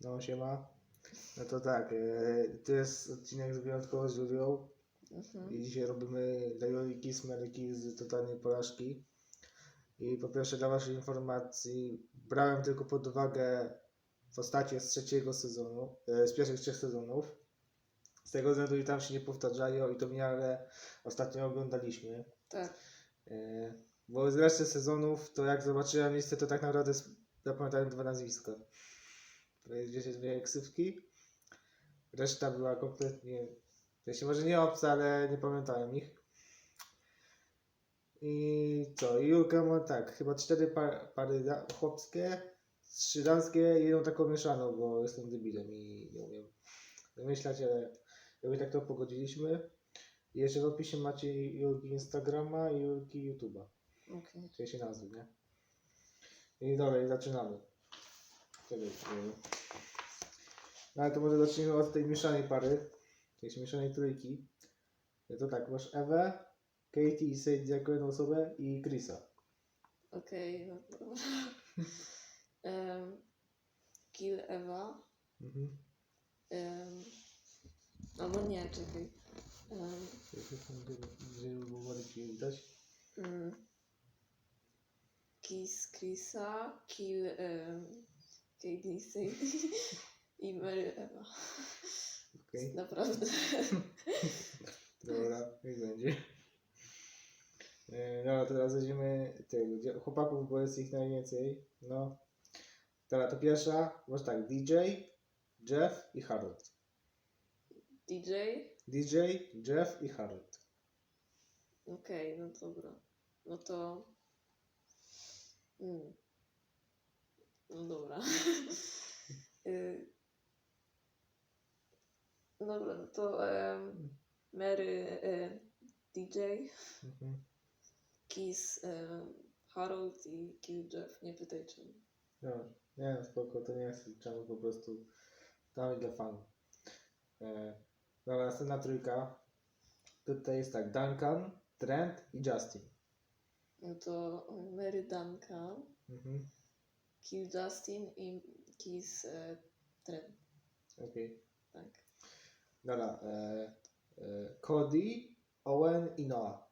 No siema. No to tak, e, to jest odcinek z wyjątkową z Julią Mhm. i dzisiaj robimy dla Juliki smerki z totalnej porażki. I po pierwsze dla waszej informacji, brałem tylko pod uwagę postacie z trzeciego sezonu, e, z pierwszych trzech sezonów. Z tego względu i tam się nie powtarzają i to w miarę ostatnio oglądaliśmy. Tak. E, Bo z reszty sezonów, to jak zobaczyłem listę, to tak naprawdę zapamiętałem dwa nazwiska. Jest gdzieś dwie ksywki. Reszta była kompletnie, w sensie może nie obca, ale nie pamiętałem ich. I co, i Julka ma tak, chyba cztery par, pary da- chłopskie, trzy damskie, jedną taką mieszaną, bo jestem debilem i nie umiem wymyślać, ale jakoś tak to pogodziliśmy. I jeszcze w opisie macie Julki Instagrama i Julki YouTube'a. Okej. Czyli się nazwy, nie? I i zaczynamy. No ale to może zacznijmy od tej mieszanej pary, tej mieszanej trójki. No To tak, masz Ewę, Katie i Sadie jako jedną osobę i Chrisa. Okej, no dobra. um, Kill Ewa. Mhm. Um, albo nie, czekaj. Um, Żeby było bardziej widać. mm, Kiss Chrisa, Kill um, Sadie i Mary Ewa. Okej, Naprawdę. dobra, niech będzie. Yy, Dobra, teraz weźmiemy dzie- chłopaków, bo jest ich najwięcej. No. Dobra, to pierwsza, może tak, DJ, Jeff i Harold. DJ? DJ, Jeff i Harold. Okej, no dobra. No to. Mm. No dobra. Y, dobra, no to em, Mary e, DJ, Mhm. Kiss em, Harold i Kill Jeff. Nie pytaj czemu. No, nie no, spoko, to nie jest czemu po prostu tam dla fanów. E, dobra, następna trójka. Tutaj jest tak, Duncan, Trent i Justin. No to Mary Duncan, Mhm. Kill Justin i Kiss e, Trent. Okej. Tak. Dobra, e, e, Cody, Owen i Noah.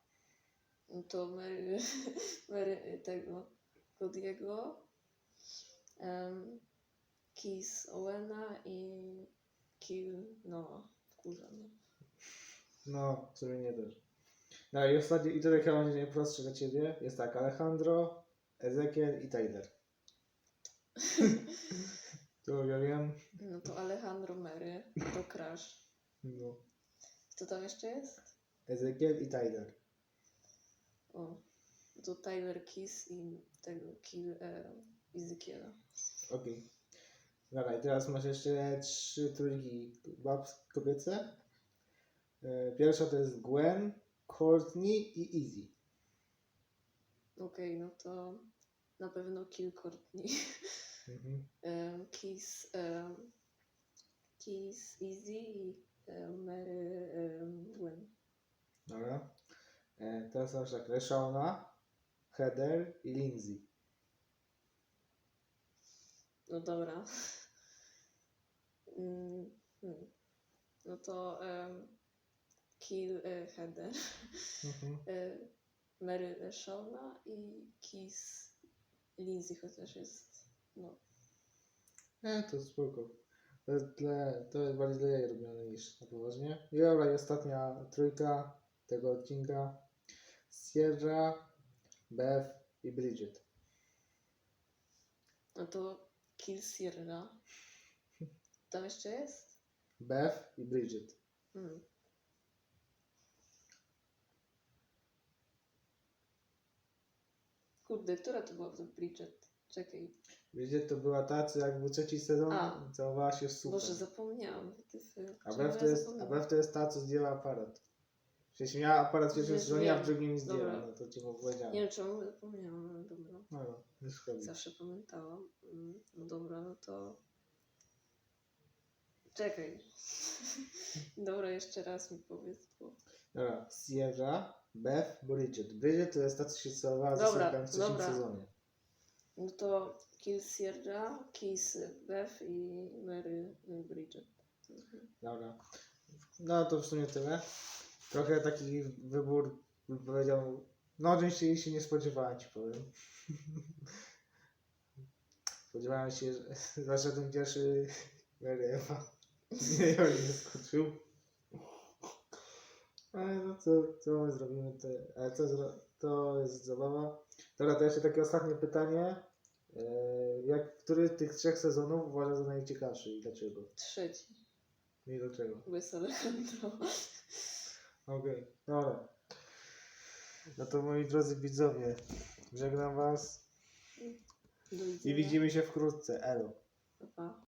No to Mary, Mary tego Cody'ego, um, Kiss Owena i Kill Noah. Wkurza mnie. No, w sumie nie też. No i ostatni, i tutaj chyba będzie najprostsze dla Ciebie. Jest tak, Alejandro, Ezekiel i Tyler. To ja wiem. No to Alejandro Mary, to Crash. No. Kto tam jeszcze jest? Ezekiel i Tyler. O, to Tyler Kiss i tego Kill e, Ezekiela. Okej. Dobra, i teraz masz jeszcze trzy trójki babs kobiece. E, Pierwsza to jest Gwen, Courtney i Izzy. Okej, no to na pewno Kill Courtney. Mhm. um, Kiss, um, Kiss Easy i um, Mary Gwen. Dobra. E, Teraz masz tak, Reshona, Heather i Lindsay. No dobra. Mm, hmm. No to um, Kill e, Heather, Mhm. e, Mary Shona i Kiss Lindsay chociaż jest. No. E, to spoko. To jest, dla, to jest bardziej dla jej robione niż na poważnie. I dobra, i ostatnia trójka tego odcinka. Sierra, Beth i Bridget. no to Kill Sierra. Tam jeszcze jest? Beth i Bridget. Hmm. Kurde, która to była to Bridget? Czekaj. Bridget to była ta, co jak był trzeci sezon, A. całowała się z supem. Boże, zapomniałam. wytyfy. A Czemu ja to, jest, a zapomniałam? To jest ta, co zdjęła aparat. Przecież miała aparat w pierwszym Wiesz, sezonie, a w drugim zdjęła. Dobra. No to ci powiedziałem. Nie wiem czemu zapomniałam, ale dobra. No, no, nie szkodzi. Zawsze pamiętałam. Mm, No dobra, no to... Czekaj. dobra, jeszcze raz mi powiedz, bo... Dobra, Sierra, Beth, Bridget. Bridget to jest ta, co się całowała ze Dobra, w trzecim dobra. sezonie. No to Kiss Sierra, Kiss Beth i Mary Bridget. Mhm. Dobra. No to w sumie tyle. Trochę taki wybór, bym powiedział, no oczywiście się nie spodziewałem, ci powiem. Spodziewałem się, że ten pierwszy Mary Ewa. Nie, ja nie skoczył. Ale no co, co my zrobimy, to, ale co, zro- to jest zabawa. Dobra, to jeszcze takie ostatnie pytanie. E, Jak, który z tych trzech sezonów uważa za najciekawszy i dlaczego? Trzeci. I dlaczego? Jest Alejandro. Okej, dobra. No to moi drodzy widzowie, żegnam was i widzimy się wkrótce. Elo. Pa.